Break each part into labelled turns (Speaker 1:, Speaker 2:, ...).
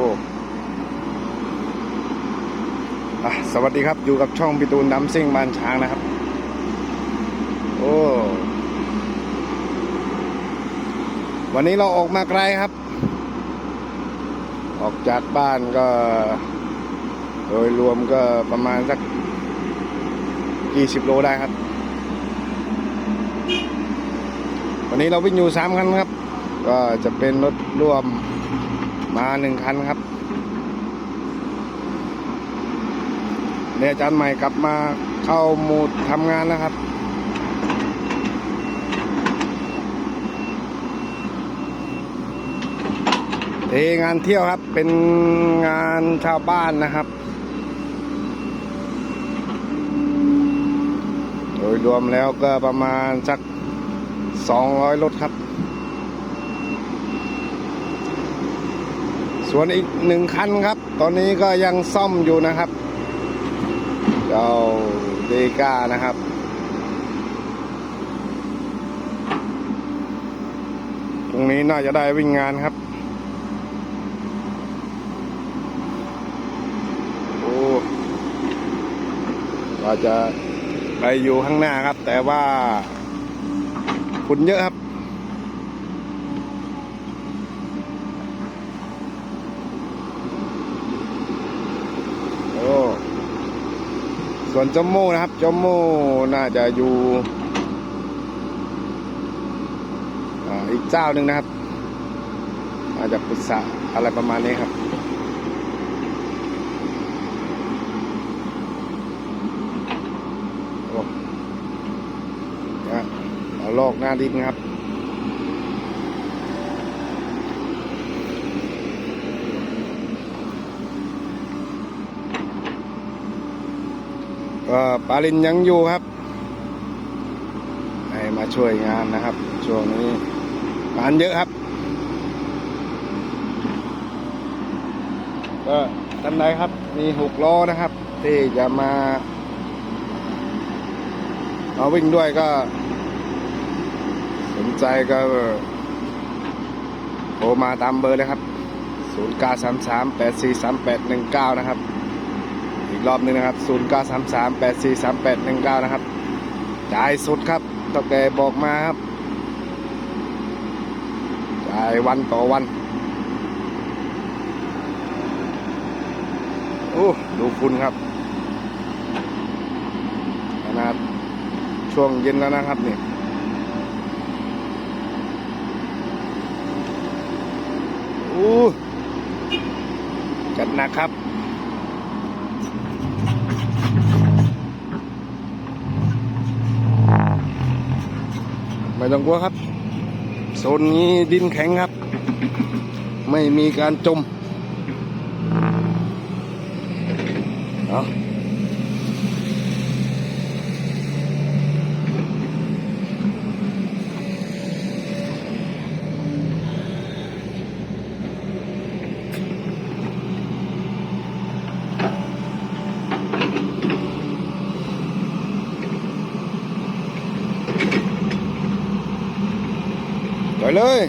Speaker 1: อ้สวัสดีครับอยู่กับช่องพิตูนน้ำซิ่งบานช้างนะครับ โอ้วันนี้เราออกมาไกลครับ ออกจากบ้านก็ โดยรวมก็ประมาณสักกี่สิบโลได้ครับ วันนี้เราวิ่งอยู่สามคันครับ ก็จะเป็นรถร่วม มาหนึ่งคันครับเนี่ยอาจารย์ใหม่กลับมาเข้าหมูดทำงานแล้วครับ เทงานเที่ยวครับเป็นงานชาวบ้านนะครับ โดยรวมแล้วก็ประมาณสัก 200 รถครับ ส่วนอีกหนึ่งคันครับ ตอนนี้ก็ยังซ่อมอยู่นะครับ เจ้าเดก้านะครับ ตรงนี้น่าจะได้วิ่งงานครับ โอ้เราจะไปอยู่ข้างหน้าครับ แต่ว่าฝุ่นเยอะครับ โอ้ ส่วนจมโมนะครับจมโมน่าจะอยู่อ,อีกเจ้าหนึ่งนะครับอาจจะปรึกษาอะไรประมาณนี้ครับโอ้นะเอาลอกหน้าดินครับ ก็ปาลินยังอยู่ครับให้มาช่วยงานนะครับ ช่วงนี้งานเยอะครับ ก็ท่านใดครับมีหกล้อนะครับ ที่จะมาเอาวิ่งด้วยก็ สนใจก็โทรมาตามเบอร์เลยครับ 0 9 3 3 8 4 3 8 1 9 นะครับ กรอบหนึ่งนะครับ 0 9 3 3 8 4 3 8 1 9 นะครับ จ่ายสุดครับตอแกบอกมาครับ จ่ายวันต่อวัน โอ้ ดูคุณครับขนาดช่วงเย็นแล้วนะครับนี่โอ้จัดหนักครับ ต้องกลัวครับ โซนนี้ดินแข็งครับ ไม่มีการจมเอา เลย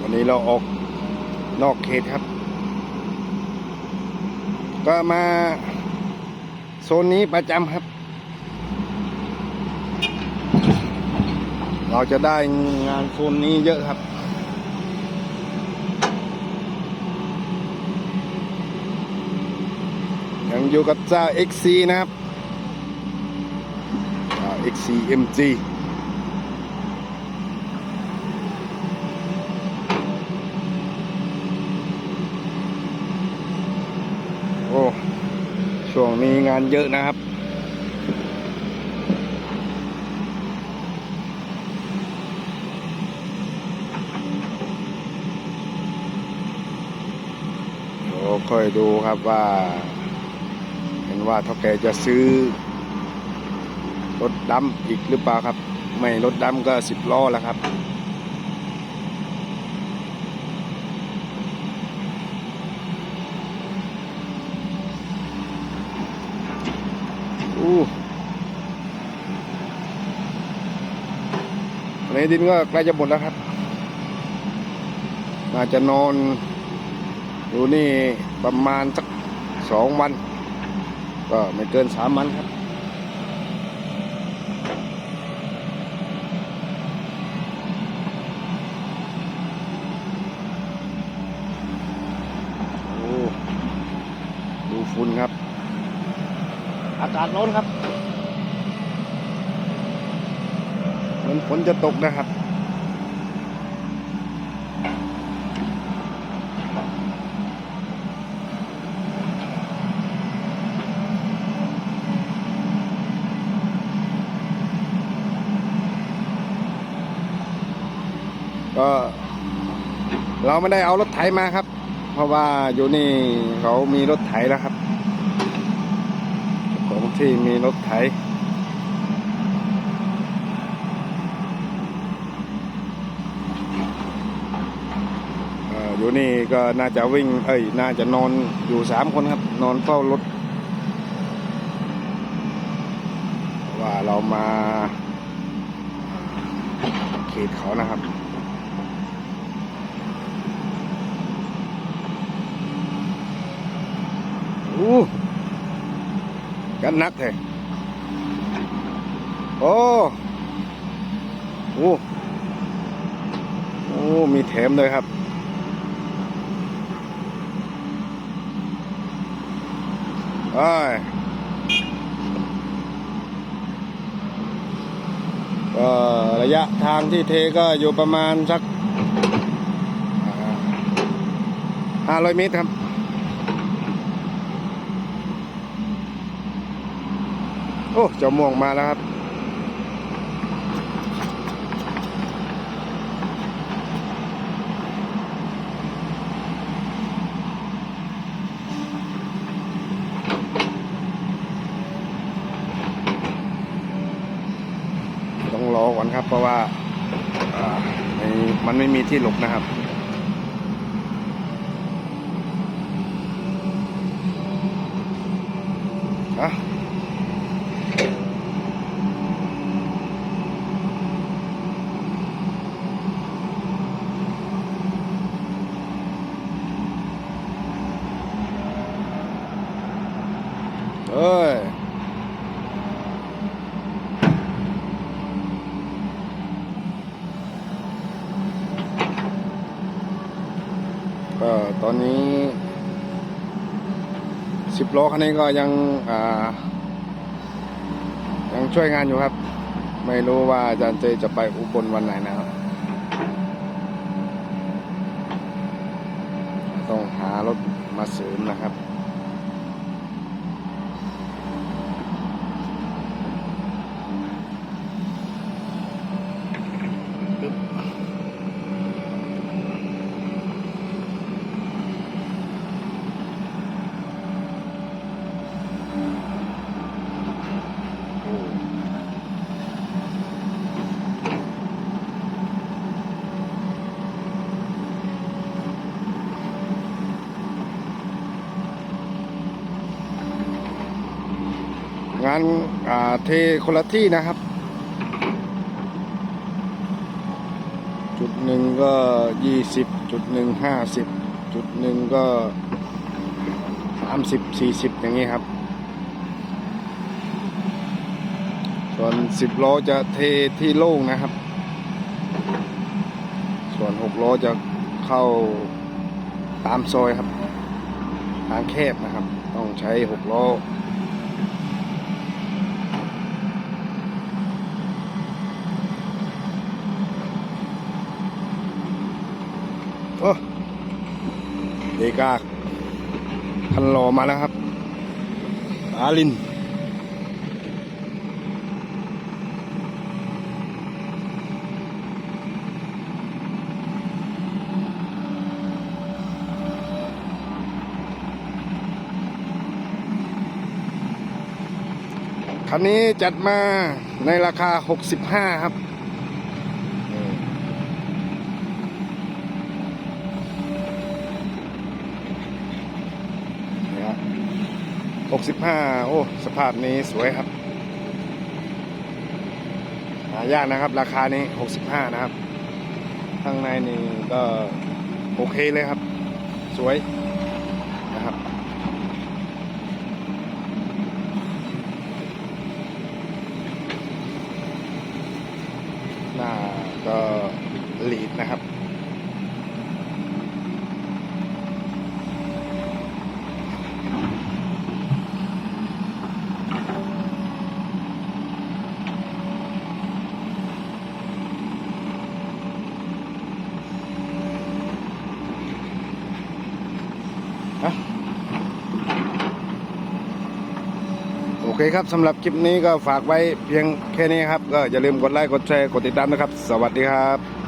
Speaker 1: วันนี้เราออกนอกเขตครับ ก็มาโซนนี้ประจำครับ เราจะได้งานโซนนี้เยอะครับ ยังอยู่กับเจ้า XC นะครับเจ้า XC MG โอ้ช่วงนี้งานเยอะนะครับค่อยดูครับว่า ว่าเท่าแกจะซื้อรถดำอีกหรือเปล่าครับ ไม่รถดำก็สิบล้อแล้วครับโวันนี้ดินก็ใกล้จะหมดแล้วครับน่าจะนอนอยู่นี่ประมาณสักสองวัน ก็ไม่เกินสามวันครับโอ้ดูฝุ่นครับ อากาศร้อนครับเหมือนฝนจะตกนะครับ ก็ เราไม่ได้เอารถไถมาครับ เพราะว่าอยู่นี่เขามีรถไถแล้วครับของที่มีรถไถอยู่นี่ก็น่าจะวิ่ง เอ้ย น่าจะนอนอยู่สามคนครับ นอนเฝ้ารถเพราะว่าเรามาเขตเขานะครับ อู้กันนักแท้โอ้โอ้โอ้ มีแถมเลยครับไอ้ยก็ระยะทางที่เทก็อยู่ประมาณสักห้าร้อยเมตรครับ โอ้เจ้าม่วงมาแล้วครับ ต้องรอก่อนครับ เพราะว่ามันไม่มีที่หลบนะครับ อะ เอ้ย ก็ตอนนี้สิบล้อคันนี้ก็ยังยังช่วยงานอยู่ครับ ไม่รู้ว่าอาจารย์เจจะไปอุบลวันไหนนะครับ ต้องหารถมาเสริมนะครับ งานเทคนละที่นะครับ จุดหนึ่งก็ยี่สิบจุดหนึ่งห้าสิบจุดหนึ่งก็สามสิบสี่สิบอย่างนี้ครับ ส่วนสิบล้อจะเทที่โล่งนะครับ ส่วนหกล้อจะเข้าตามซอยครับ ทางแคบนะครับ ต้องใช้หกล้อ เอกาคันรอมาแล้วครับอาลิน คันนี้จัดมาในราคา 65 ครับ 65 โอ้ สภาพนี้สวยครับ หายากนะครับ ราคานี้ 65 นะครับ ข้างในนี่ก็โอเคเลยครับ สวยนะครับ หน้าก็ลีดนะครับ โอเคครับสำหรับคลิปนี้ก็ฝากไว้เพียงแค่นี้ครับ ก็อย่าลืมกดไลค์กดแชร์กดติดตามนะครับ สวัสดีครับ